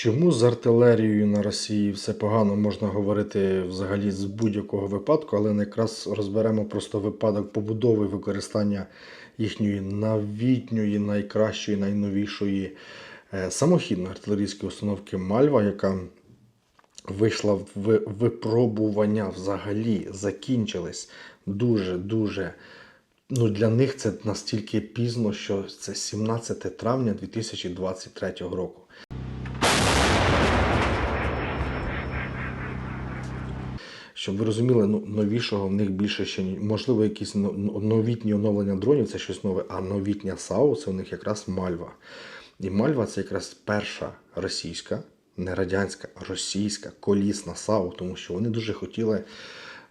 Чому з артилерією на Росії все погано можна говорити взагалі з будь-якого випадку, але якраз розберемо просто випадок побудови використання їхньої новітньої, найкращої, найновішої е, самохідної артилерійської установки Мальва, яка вийшла в випробування взагалі, закінчились дуже-дуже. Ну, для них це настільки пізно, що це 17 травня 2023 року. Щоб ви розуміли, ну новішого в них більше ще. Можливо, якісь но- но- новітні оновлення дронів це щось нове, а новітня САУ це у них якраз Мальва. І Мальва це якраз перша російська, не радянська, а російська колісна САУ, тому що вони дуже хотіли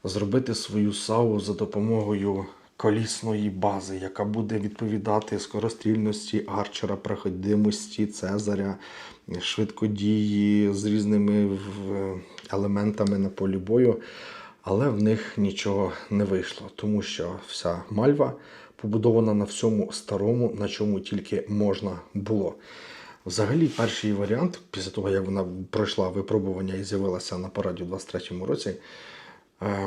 зробити свою САУ за допомогою колісної бази, яка буде відповідати скорострільності арчера, проходимості Цезаря, швидкодії з різними елементами на полі бою. Але в них нічого не вийшло, тому що вся мальва побудована на всьому старому, на чому тільки можна було. Взагалі, перший варіант, після того, як вона пройшла випробування і з'явилася на параді у 23-му році,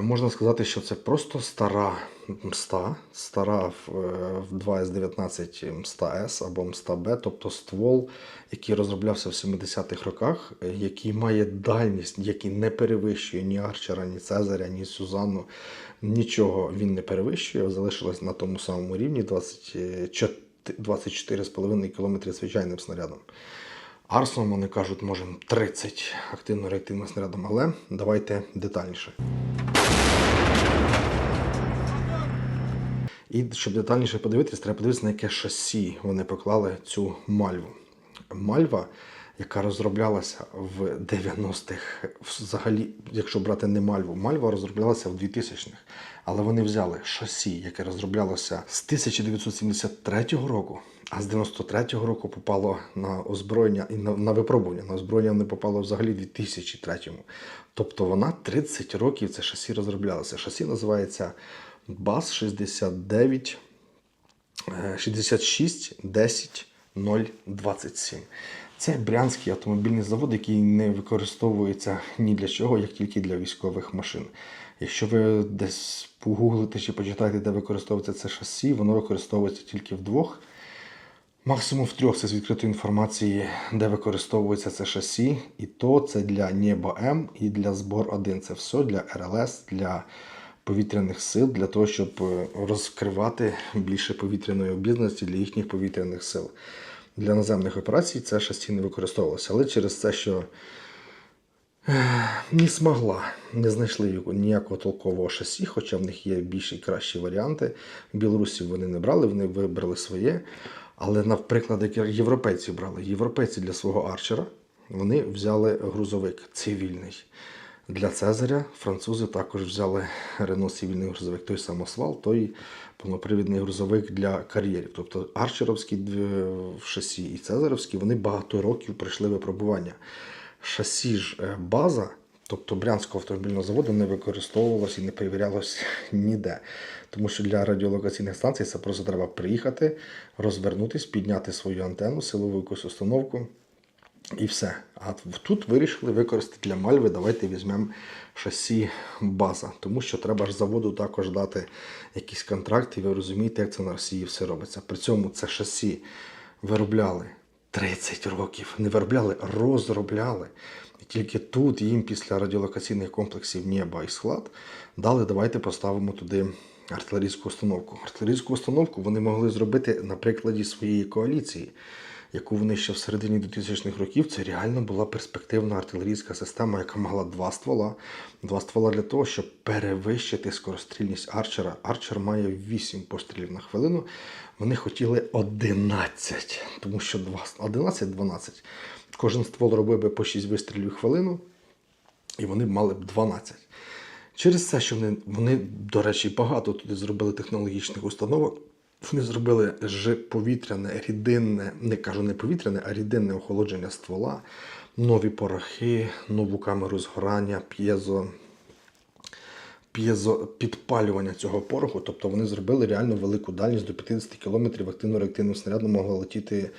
Можна сказати, що це просто стара мста, стара в, е, 2С19 мста С або мста Б, тобто ствол, який розроблявся в 70-х роках, е, який має дальність, який не перевищує ні Арчера, ні Цезаря, ні Сюзанну. Нічого він не перевищує, залишилось на тому самому рівні 24,5 км звичайним снарядом. Арсом вони кажуть, можемо 30 активно-реактивним снарядом, але давайте детальніше. І щоб детальніше подивитись, треба подивитися, на яке шасі вони поклали цю мальву. Мальва, яка розроблялася в 90-х, взагалі, якщо брати не мальву, мальва розроблялася в 2000-х. Але вони взяли шасі, яке розроблялося з 1973 року, а з 93-го року попало на озброєння і на, на випробування. На озброєння не попало взагалі в 2003-му. Тобто вона 30 років це шасі розроблялося. Шасі називається БАС 69 е, 66 10 027. Це Брянський автомобільний завод, який не використовується ні для чого, як тільки для військових машин. Якщо ви десь погуглите чи почитаєте, де використовується це шасі, воно використовується тільки в двох. Максимум в трьох це з відкритої інформації, де використовується це шасі, і то це для Небо М і для збор 1. Це все для РЛС, для повітряних сил, для того, щоб е, розкривати більше повітряної обізнаності для їхніх повітряних сил. Для наземних операцій це шасі не використовувалося. Але через те, що не змогла, не знайшли ніякого толкового шасі, хоча в них є більші і кращі варіанти. В Білорусі вони не брали, вони вибрали своє. Але, наприклад, як європейці брали, європейці для свого арчера вони взяли грузовик цивільний. Для Цезаря французи також взяли Рено цивільний грузовик, той самосвал, той повнопривідний грузовик для кар'єрів. Тобто арчеровські дв- шасі і Цезарівські вони багато років пройшли випробування. Шасі ж е, база, тобто Брянського автомобільного заводу, не використовувалось і не перевірялось ніде. Тому що для радіолокаційних станцій це просто треба приїхати, розвернутись, підняти свою антенну, силову якусь установку. І все. А тут вирішили використати для мальви. Давайте візьмемо шасі база, тому що треба ж заводу також дати якийсь контракт, і ви розумієте, як це на Росії все робиться. При цьому це шасі виробляли 30 років. Не виробляли, розробляли. І тільки тут їм після радіолокаційних комплексів Нєба і склад дали, давайте поставимо туди артилерійську установку. Артилерійську установку вони могли зробити на прикладі своєї коаліції яку вони ще в середині 2000-х років, це реально була перспективна артилерійська система, яка мала два ствола. Два ствола для того, щоб перевищити скорострільність арчера. Арчер має 8 пострілів на хвилину. Вони хотіли 11, тому що 11-12. Кожен ствол робив би по 6 вистрілів в хвилину, і вони мали б 12. Через це, що вони, вони, до речі, багато туди зробили технологічних установок. Вони зробили ж повітряне, рідинне, не кажу не повітряне, а рідинне охолодження ствола, нові порохи, нову камеру згорання, п'єзо, п'єзо підпалювання цього пороху. Тобто вони зробили реально велику дальність до 50 км активно-реактивним снарядом могла летіти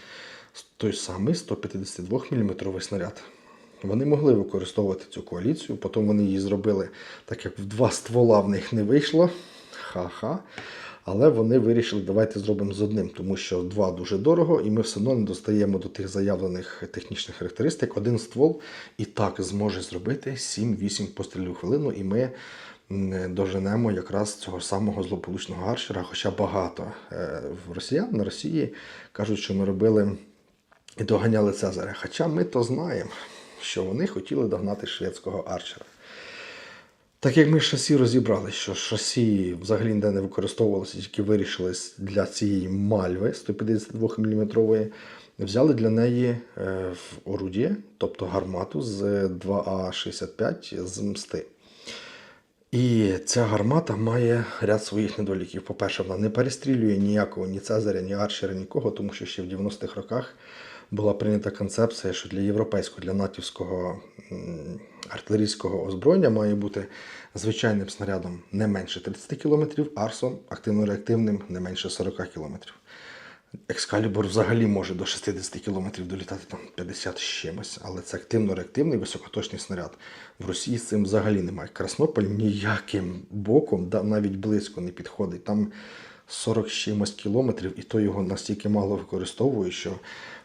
той самий 152 мм снаряд. Вони могли використовувати цю коаліцію, потім вони її зробили, так як в два ствола в них не вийшло. Ха-ха. Але вони вирішили, давайте зробимо з одним, тому що два дуже дорого, і ми все одно не достаємо до тих заявлених технічних характеристик. Один ствол і так зможе зробити 7-8 пострілів хвилину, і ми м, доженемо якраз цього самого злополучного арчера. Хоча багато е, росіян на Росії кажуть, що ми робили і доганяли Цезаря. Хоча ми то знаємо, що вони хотіли догнати шведського арчера. Так як ми шасі розібрали, що шасі взагалі ніде не використовувалося, тільки вирішились для цієї мальви 152 мм, взяли для неї е, в орудіє, тобто гармату з 2А65 з мсти. І ця гармата має ряд своїх недоліків. По-перше, вона не перестрілює ніякого ні Цезаря, ні Арчера, нікого, тому що ще в 90-х роках була прийнята концепція, що для європейського, для натівського артилерійського озброєння має бути звичайним снарядом не менше 30 км, арсом активно-реактивним не менше 40 км. Екскалібур взагалі може до 60 км долітати, там 50 з чимось, але це активно-реактивний високоточний снаряд. В Росії з цим взагалі немає. Краснополь ніяким боком навіть близько не підходить. Там 40 з чимось кілометрів, і то його настільки мало використовують, що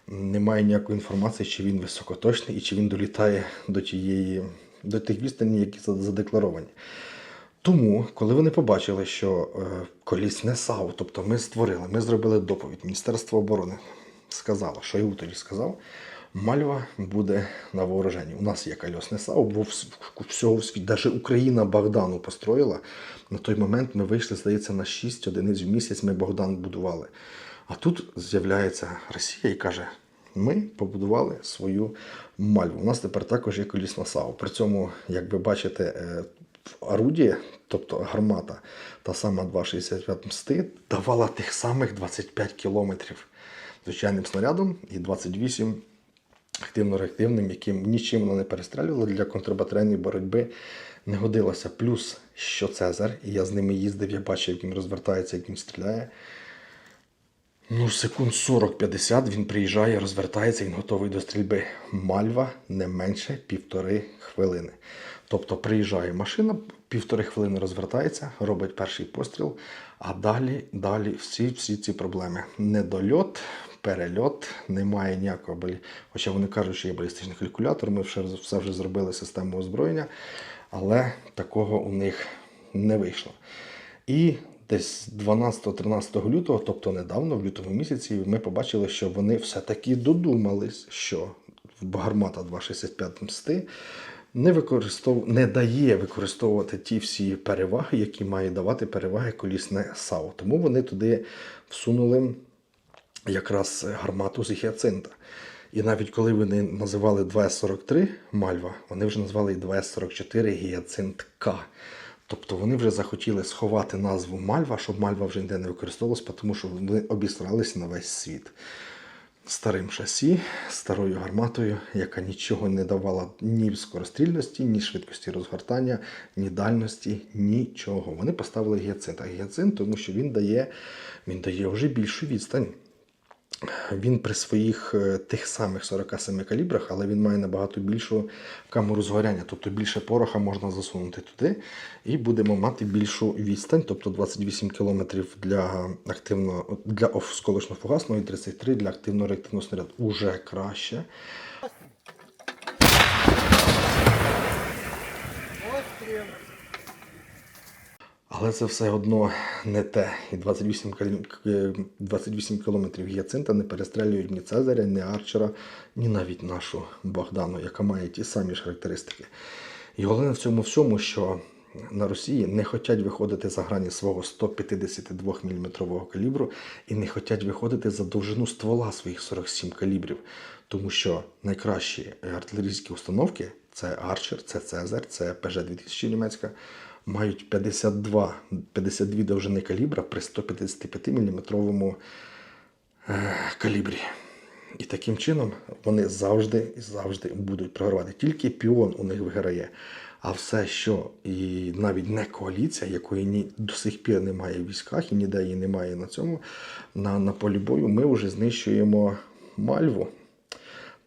немає ніякої інформації, чи він високоточний і чи він долітає до тієї, до тих відстані, які задекларовані. Тому, коли вони побачили, що е, колісне САУ, тобто ми створили, ми зробили доповідь, Міністерство оборони сказало, що я тоді сказав, Мальва буде на вооруженні. У нас є кольосне САУ, бо вс- всього в світі, навіть Україна Богдану построїла. На той момент ми вийшли, здається, на 6 одиниць в місяць ми Богдан будували. А тут з'являється Росія і каже: ми побудували свою мальву. У нас тепер також є колісна САУ. При цьому, як ви бачите, е, в орудії, тобто гармата, та сама 2,65 мсти, давала тих самих 25 кілометрів звичайним снарядом і 28 активно-реактивним, яким нічим воно не перестрілювало для контрбатарейної боротьби не годилося. Плюс, що Цезар, і я з ними їздив, я бачив, як він розвертається, як він стріляє. Ну, секунд 40-50 він приїжджає, розвертається, він готовий до стрільби. Мальва не менше півтори хвилини. Тобто приїжджає машина, півтори хвилини розвертається, робить перший постріл, а далі, далі всі, всі ці проблеми. Недольот, перельот, немає ніякого. Хоча вони кажуть, що є балістичний калькулятор, ми вже, все вже зробили систему озброєння, але такого у них не вийшло. І десь 12-13 лютого, тобто недавно, в лютому місяці, ми побачили, що вони все-таки додумались, що гармата 2,65 мсти не, використов... не дає використовувати ті всі переваги, які має давати переваги колісне САУ. Тому вони туди всунули якраз гармату з гіацинта. І навіть коли вони називали 2С43 Мальва, вони вже назвали і 2С44 Гіацинт К. Тобто вони вже захотіли сховати назву Мальва, щоб Мальва вже ніде не використовувалась, тому що вони обісралися на весь світ. Старим шасі, старою гарматою, яка нічого не давала ні скорострільності, ні швидкості розгортання, ні дальності, нічого. Вони поставили гіацинт. А гіацинт, тому що він дає, він дає вже більшу відстань. Він при своїх е, тих самих 47 калібрах, але він має набагато більшу камеру згоряння, тобто більше пороха можна засунути туди, і будемо мати більшу відстань, тобто 28 км для активно для осколочно-фугасного і 33 для активно-реактивного снаряду. Уже краще. Але це все одно не те. І 28, е, 28 кілометрів гіацинта не перестрелюють ні Цезаря, ні Арчера, ні навіть нашу Богдану, яка має ті самі ж характеристики. І головне в цьому всьому, що на Росії не хочуть виходити за грані свого 152 мм калібру і не хочуть виходити за довжину ствола своїх 47 калібрів. Тому що найкращі артилерійські установки це Арчер, це Цезарь, це ПЖ-2000 німецька, мають 52, 52 довжини калібра при 155 мм е, калібрі. І таким чином вони завжди і завжди будуть програвати. Тільки піон у них виграє. А все, що і навіть не коаліція, якої ні до сих пір немає в військах і ніде її немає на цьому, на, на полі бою, ми вже знищуємо мальву.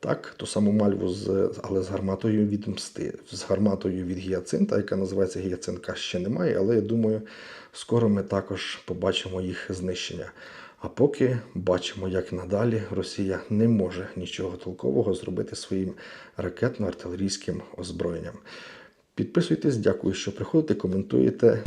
Так, ту саму мальву, з, але з гарматою від мсти, з гарматою від гіацинта, яка називається гіацинка, ще немає, але я думаю, скоро ми також побачимо їх знищення. А поки бачимо, як надалі Росія не може нічого толкового зробити своїм ракетно-артилерійським озброєнням. Підписуйтесь, дякую, що приходите, коментуєте.